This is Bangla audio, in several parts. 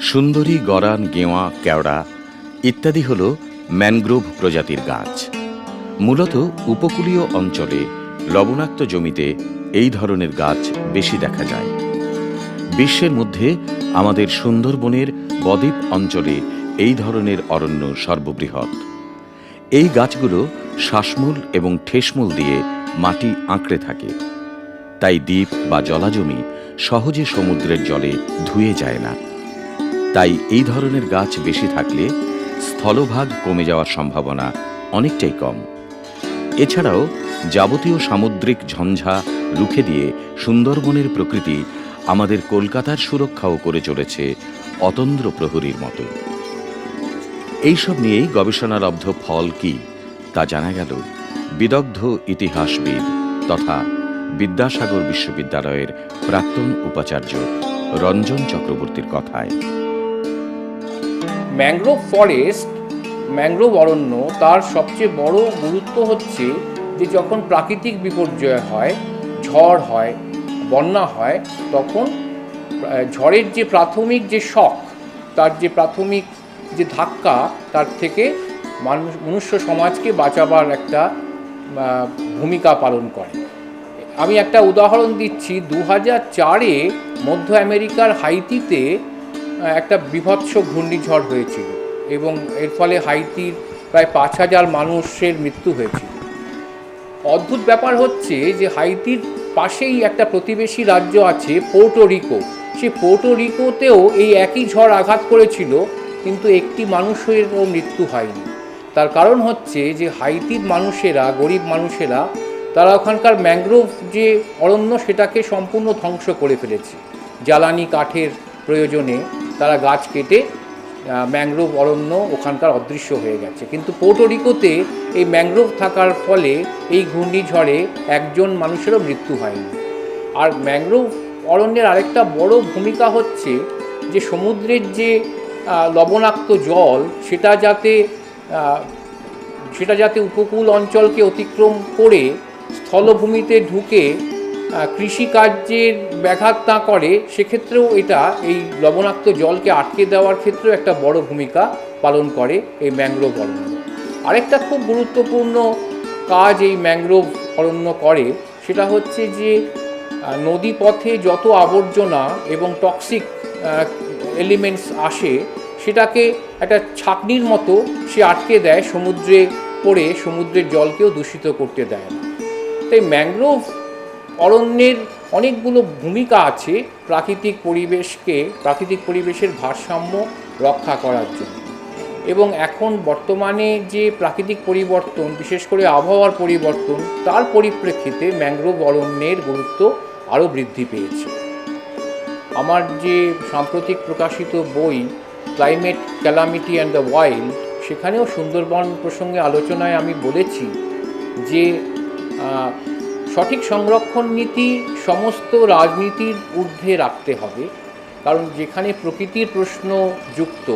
সুন্দরী গরান, গেওয়া, কেওড়া ইত্যাদি হল ম্যানগ্রোভ প্রজাতির গাছ। মূলত উপকূলীয় অঞ্চলে লবণাক্ত জমিতে এই ধরনের গাছ বেশি দেখা যায়। বিশ্বের মধ্যে আমাদের সুন্দরবনের বদ্বীপ অঞ্চলে এই ধরনের অরণ্য সর্ববৃহৎ। এই গাছগুলো শ্বাসমূল এবং ঠেসমূল দিয়ে মাটি আঁকড়ে থাকে। তাই দ্বীপ বা জলাজমি সহজে সমুদ্রের জলে ধুয়ে যায় না। তাই এই ধরনের গাছ বেশি থাকলে স্থলভাগ কমে যাওয়ার সম্ভাবনা অনেকটাই কম। এছাড়াও যাবতীয় সামুদ্রিক ঝঞ্ঝা রুখে দিয়ে সুন্দরবনের প্রকৃতি আমাদের কলকাতার সুরক্ষাও করে চলেছে অতন্দ্র প্রহরীর মতো। এইসব নিয়েই গবেষণালব্ধ ফল কি, তা জানা গেল বিদগ্ধ ইতিহাসবিদ তথা বিদ্যাসাগর বিশ্ববিদ্যালয়ের প্রাক্তন উপাচার্য রঞ্জন চক্রবর্তীর কথায়। ম্যানগ্রোভ ফরেস্ট, ম্যানগ্রোভ অরণ্য, তার সবচেয়ে বড় গুরুত্ব হচ্ছে যে যখন প্রাকৃতিক বিপর্যয় হয়, ঝড় হয়, বন্যা হয়, তখন ঝড়ের যে প্রাথমিক যে শখ তার যে প্রাথমিক যে ধাক্কা, তার থেকে মানুষ, মনুষ্য সমাজকে বাঁচাবার একটা ভূমিকা পালন করে। আমি একটা উদাহরণ দিচ্ছি। দু হাজার চারে মধ্য আমেরিকার হাইতিতে একটা বিভৎস ঘূর্ণিঝড় হয়েছিল এবং এর ফলে হাইতির প্রায় পাঁচ হাজার মানুষের মৃত্যু হয়েছিল। অদ্ভুত ব্যাপার হচ্ছে যে হাইতির পাশেই একটা প্রতিবেশী রাজ্য আছে পোর্টো রিকো। সে পোর্টো রিকোতেও এই একই ঝড় আঘাত করেছিল, কিন্তু একটি মানুষেরও মৃত্যু হয়নি। তার কারণ হচ্ছে যে হাইতির মানুষেরা, গরিব মানুষেরা, তারা ওখানকার ম্যানগ্রোভ যে অরণ্য সেটাকে সম্পূর্ণ ধ্বংস করে ফেলেছে। জ্বালানি কাঠের প্রয়োজনে তারা গাছ কেটে ম্যাংগ্রোভ অরণ্য ওখানকার অদৃশ্য হয়ে গেছে। কিন্তু পোর্টোরিকোতে এই ম্যাংগ্রোভ থাকার ফলে এই ঘূর্ণিঝড়ে একজন মানুষেরও মৃত্যু হয়নি। আর ম্যাংগ্রোভ অরণ্যের আরেকটা বড় ভূমিকা হচ্ছে যে সমুদ্রের যে লবণাক্ত জল, সেটা যাতে সেটা যাতে উপকূল অঞ্চলকে অতিক্রম করে স্থলভূমিতে ঢুকে কৃষিকার্যের ব্যাঘাত না করে সেক্ষেত্রেও এটা এই লবণাক্ত জলকে আটকে দেওয়ার ক্ষেত্রেও একটা বড় ভূমিকা পালন করে এই ম্যানগ্রোভ অরণ্য। আরেকটা খুব গুরুত্বপূর্ণ কাজ এই ম্যানগ্রোভ অরণ্য করে সেটা হচ্ছে যে আহ, নদীপথে যত আবর্জনা এবং টক্সিক এলিমেন্টস আসে সেটাকে একটা ছাকনির মতো সে আটকে দেয় সমুদ্রে পড়ে সমুদ্রের জলকেও দূষিত করতে দেয় না। তাই ম্যানগ্রোভ অরণ্যের অনেকগুলো ভূমিকা আছে প্রাকৃতিক পরিবেশকে, প্রাকৃতিক পরিবেশের ভারসাম্য রক্ষা করার জন্য। এবং এখন বর্তমানে যে প্রাকৃতিক পরিবর্তন, বিশেষ করে আবহাওয়ার পরিবর্তন, তার পরিপ্রেক্ষিতে ম্যানগ্রোভ অরণ্যের গুরুত্ব আরও বৃদ্ধি পেয়েছে। আমার যে সাম্প্রতিক প্রকাশিত বই climate calamity and the wild সেখানেও সুন্দরবন প্রসঙ্গে আলোচনায় আমি বলেছি যে সঠিক সংরক্ষণ নীতি সমস্ত রাজনীতির ঊর্ধ্বে রাখতে হবে, কারণ যেখানে প্রকৃতির প্রশ্ন যুক্ত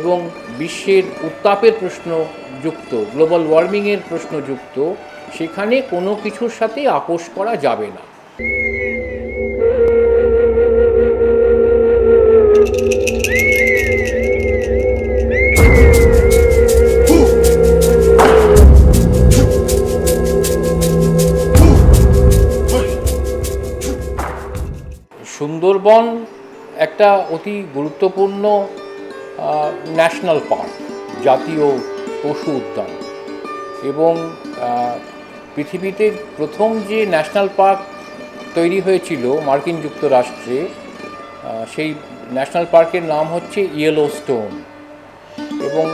এবং বিশ্বের উত্তাপের প্রশ্ন যুক্ত, গ্লোবাল ওয়ার্মিংয়ের প্রশ্ন যুক্ত, সেখানে কোনো কিছুর সাথে আপোষ করা যাবে না। সুন্দরবন একটা অতি গুরুত্বপূর্ণ ন্যাশনাল পার্ক জাতীয় পশু উদ্যান। এবং পৃথিবীতে প্রথম যে ন্যাশনাল পার্ক তৈরি হয়েছিল মার্কিন যুক্তরাষ্ট্রে সেই ন্যাশনাল পার্কের নাম হচ্ছে ইয়েলো স্টোন এবং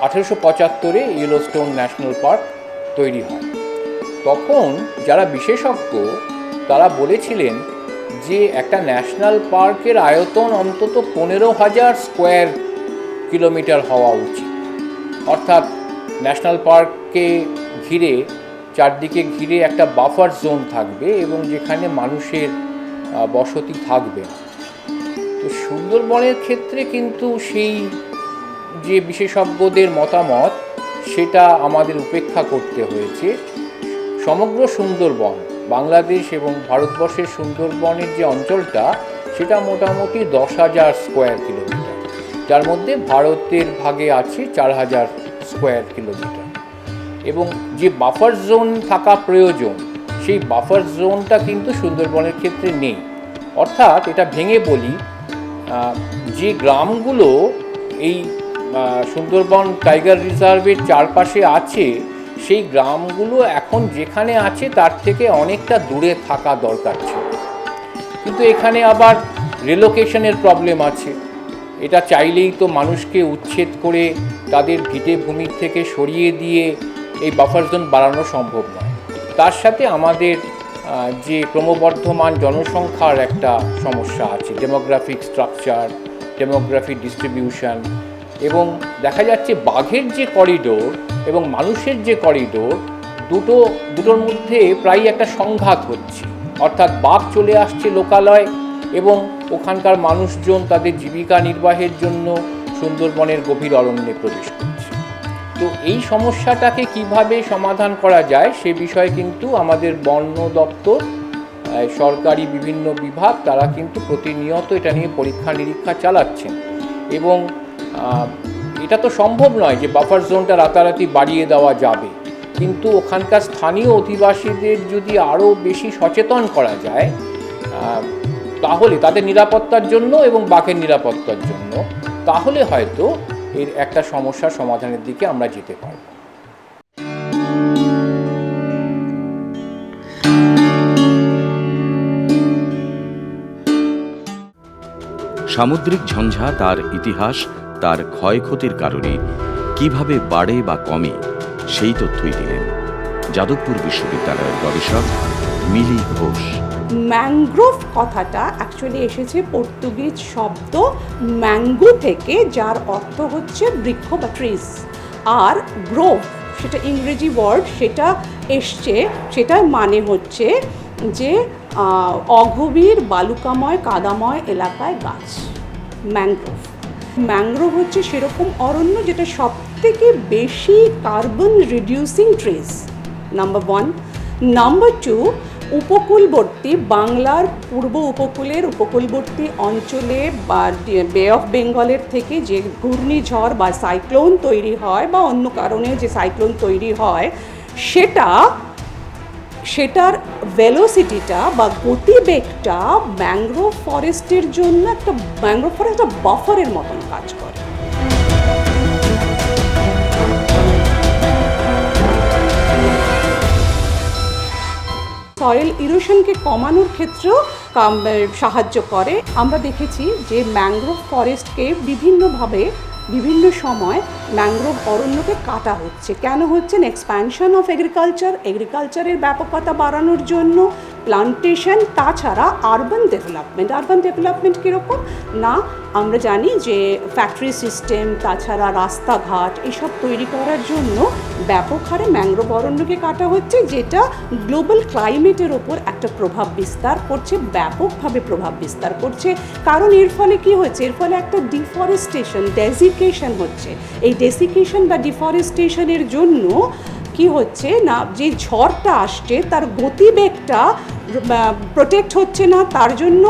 আঠেরোশো পঁচাত্তরে ইয়েলো স্টোন ন্যাশনাল পার্ক তৈরি হয়। তখন যারা বিশেষজ্ঞ, তারা বলেছিলেন যে একটা ন্যাশনাল পার্কের আয়তন অন্তত পনেরো হাজার স্কোয়ার কিলোমিটার হওয়া উচিত। অর্থাৎ ন্যাশনাল পার্ককে ঘিরে, চারদিকে ঘিরে একটা বাফার জোন থাকবে এবং যেখানে মানুষের বসতি থাকবে। তো সুন্দরবনের ক্ষেত্রে কিন্তু সেই যে বিশেষজ্ঞদের মতামত, সেটা আমাদের উপেক্ষা করতে হয়েছে। সমগ্র সুন্দরবন বাংলাদেশ এবং ভারতবর্ষের সুন্দরবনের যে অঞ্চলটা, সেটা মোটামুটি দশ হাজার স্কোয়ার কিলোমিটার। যার মধ্যে ভারতের ভাগে আছে চার হাজার স্কোয়ার কিলোমিটার। এবং যে বাফার জোন থাকা প্রয়োজন, সেই বাফার জোনটা কিন্তু সুন্দরবনের ক্ষেত্রে নেই। অর্থাৎ এটা ভেঙে বলি যে গ্রামগুলো এই সুন্দরবন টাইগার রিজার্ভের চারপাশে আছে সেই গ্রামগুলো এখন যেখানে আছে, তার থেকে অনেকটা দূরে থাকা দরকার ছিল। কিন্তু এখানে আবার রেলোকেশনের প্রবলেম আছে। এটা চাইলেই তো মানুষকে উচ্ছেদ করে তাদের ভিটে ভূমির থেকে সরিয়ে দিয়ে এই বাফার জোন বাড়ানো সম্ভব নয়। তার সাথে আমাদের যে ক্রমবর্ধমান জনসংখ্যার একটা সমস্যা আছে ডেমোগ্রাফিক স্ট্রাকচার ডেমোগ্রাফিক ডিস্ট্রিবিউশন এবং দেখা যাচ্ছে বাঘের যে করিডোর এবং মানুষের যে করিডোর, দুটো, দুটোর মধ্যে প্রায় একটা সংঘাত হচ্ছে। অর্থাৎ বাঘ চলে আসছে লোকালয় এবং ওখানকার মানুষজন তাদের জীবিকা নির্বাহের জন্য সুন্দরবনের গভীর অরণ্যে প্রবেশ করছে। তো এই সমস্যাটাকে কীভাবে সমাধান করা যায় সে বিষয়ে কিন্তু আমাদের বন দপ্তর সরকারি বিভিন্ন বিভাগ তারা কিন্তু প্রতিনিয়ত এটা নিয়ে পরীক্ষা নিরীক্ষা চালাচ্ছেন। এবং এটা তো সম্ভব নয় যে বাফার জোনটা রাতারাতি বাড়িয়ে দেওয়া যাবে। কিন্তু ওখানকার স্থানীয় অধিবাসীদের যদি আরও বেশি সচেতন করা যায় তাহলে তাদের নিরাপত্তার জন্য এবং বাঘের নিরাপত্তার জন্য, তাহলে হয়তো এর একটা সমস্যার সমাধানের দিকে আমরা যেতে পারব। সামুদ্রিক ঝঞ্ঝা তার ইতিহাস তার ক্ষয়ক্ষতির কারণে কীভাবে বাড়ে বা কমে, সেই তথ্যই দিলেন যাদবপুর বিশ্ববিদ্যালয়ের গবেষক মিলি ঘোষ। ম্যানগ্রোভ কথাটা অ্যাকচুয়ালি এসেছে পর্তুগিজ শব্দ ম্যাঙ্গো থেকে, যার অর্থ হচ্ছে বৃক্ষ বা ট্রিজ আর গ্রোভ, সেটা ইংরেজি ওয়ার্ড সেটা এসছে, সেটার মানে হচ্ছে যে অগভীর বালুকাময় কাদাময় এলাকায় গাছ, ম্যানগ্রোভ। ম্যানগ্রোভ হচ্ছে সেরকম অরণ্য যেটা সব থেকে বেশি carbon reducing trees number one number two উপকূলবর্তী বাংলার পূর্ব উপকূলের উপকূলবর্তী অঞ্চলে বা বে অফ বেঙ্গলের থেকে যে ঘূর্ণিঝড় বা সাইক্লোন তৈরি হয় বা অন্য কারণে যে সাইক্লোন তৈরি হয়, সেটা সেটার ভেলোসিটিটা বা গতিবেগটা ম্যানগ্রোভ ফরেস্টের জন্য একটা ম্যানগ্রোভ ফরেস্ট বাফারের মতন কাজ করে। সয়েল ইরোশনকে কমানোর ক্ষেত্রেও সাহায্য করে। আমরা দেখেছি যে ম্যানগ্রোভ ফরেস্টকে বিভিন্নভাবে বিভিন্ন সময় ম্যানগ্রোভ অরণ্যকে কাটা হচ্ছে। কেন হচ্ছে? এক্সপ্যানশন অফ এগ্রিকালচার এগ্রিকালচারের ব্যাপকতা বাড়ানোর জন্য প্লান্টেশন তাছাড়া আরবান ডেভেলপমেন্ট আরবান ডেভেলপমেন্ট কীরকম? না, আমরা জানি যে ফ্যাক্টরি সিস্টেম তাছাড়া রাস্তাঘাট, এসব তৈরি করার জন্য ব্যাপক হারে ম্যানগ্রোভ অরণ্যকে কাটা হচ্ছে, যেটা গ্লোবাল ক্লাইমেটের ওপর একটা প্রভাব বিস্তার করছে, ব্যাপকভাবে প্রভাব বিস্তার করছে। কারণ এর ফলে কি হচ্ছে? এর ফলে একটা ডিফরেস্টেশন ডেজিকেশন হচ্ছে। এই ডেসিকেশন বা ডিফরেস্টেশনের জন্য কি হচ্ছে না, যে ঝড়টা আসছে, তার গতিবেগটা প্রোটেক্ট হচ্ছে না, তার জন্য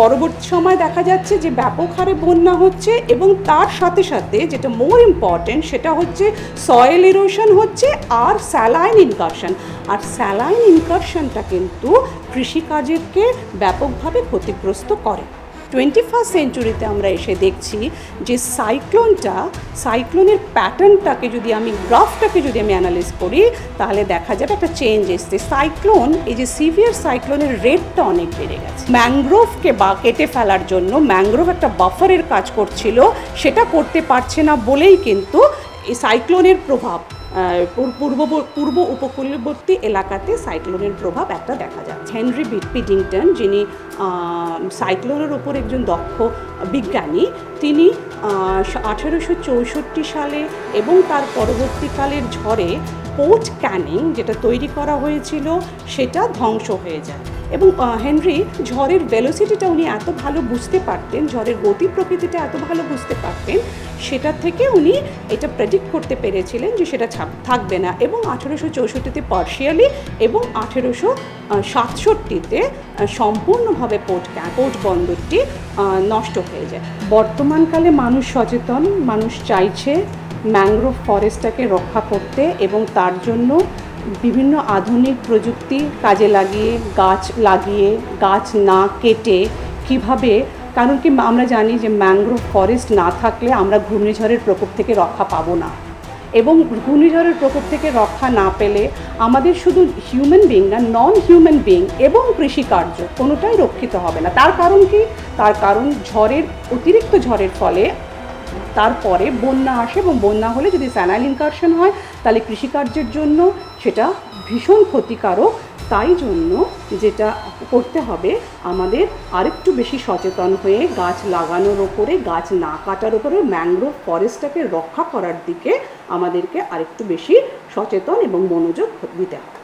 পরবর্তী সময় দেখা যাচ্ছে যে ব্যাপক হারে বন্যা হচ্ছে এবং তার সাথে সাথে যেটা মোর ইম্পর্টেন্ট সেটা হচ্ছে সয়েল ইরোশন হচ্ছে আর স্যালাইন ইনকারশন আর স্যালাইন ইনকারশনটা কিন্তু কৃষিকাজকে ব্যাপকভাবে ক্ষতিগ্রস্ত করে। টোয়েন্টি ফার্স্ট সেঞ্চুরিতে আমরা এসে দেখছি যে সাইক্লোনটা সাইক্লোনের প্যাটার্নটাকে যদি আমি গ্রাফটাকে যদি আমি অ্যানালাইজ করি, তাহলে দেখা যাবে একটা চেঞ্জ এসছে। সাইক্লোন এই যে সিভিয়ার সাইক্লোনের রেটটা অনেক বেড়ে গেছে। ম্যাংগ্রোভকে বা কেটে ফেলার জন্য ম্যাংগ্রোভ একটা বাফারের কাজ করছিল, সেটা করতে পারছে না বলেই কিন্তু এই সাইক্লোনের প্রভাব পূর্ব পূর্ব উপকূলবর্তী এলাকাতে সাইক্লোনের প্রভাব একটা দেখা যাচ্ছে। হেনরি পিডিংটন, যিনি সাইক্লোনের ওপর একজন দক্ষ বিজ্ঞানী, তিনি আঠেরোশো চৌষট্টি সালে এবং তার পরবর্তীকালের ঝড়ে পোর্ট ক্যানিং যেটা তৈরি করা হয়েছিল, সেটা ধ্বংস হয়ে যায়। এবং হেনরি ঝড়ের ভেলোসিটিটা উনি এত ভালো বুঝতে পারতেন, ঝড়ের গতি প্রকৃতিটা এত ভালো বুঝতে পারতেন সেটা থেকে উনি এটা প্রেডিক্ট করতে পেরেছিলেন যে সেটা থাকবে না। এবং আঠেরোশো চৌষট্টিতে পার্শিয়ালি এবং আঠেরোশো সাতষট্টিতে সম্পূর্ণভাবে পোর্ট পোর্ট বন্দরটি নষ্ট হয়ে যায়। বর্তমানকালে মানুষ সচেতন, মানুষ চাইছে ম্যাংগ্রোভ ফরেস্টটাকে রক্ষা করতে এবং তার জন্য বিভিন্ন আধুনিক প্রযুক্তি কাজে লাগিয়ে, গাছ লাগিয়ে, গাছ না কেটে কীভাবে কারণ কি, আমরা জানি যে ম্যাংগ্রোভ ফরেস্ট না থাকলে আমরা ঘূর্ণিঝড়ের প্রকোপ থেকে রক্ষা পাবো না। এবং ঘূর্ণিঝড়ের প্রকোপ থেকে রক্ষা না পেলে আমাদের শুধু হিউম্যান বিং না নন হিউম্যান বিং এবং কৃষিকার্য কোনোটাই রক্ষিত হবে না। তার কারণ কি? তার কারণ ঝড়ের, অতিরিক্ত ঝড়ের ফলে তারপরে বন্যা আসে এবং বন্যা হলে যদি স্যানাইল ইনকারশন হয়, তাহলে কৃষিকার্যের জন্য সেটা ভীষণ ক্ষতিকারক তাই জন্য যেটা করতে হবে, আমাদের আরেকটু বেশি সচেতন হয়ে গাছ লাগানোর ওপরে, গাছ না কাটার ওপরে ম্যানগ্রোভ ফরেস্টটাকে রক্ষা করার দিকে আমাদেরকে আরেকটু বেশি সচেতন এবং মনোযোগ দিতে হবে।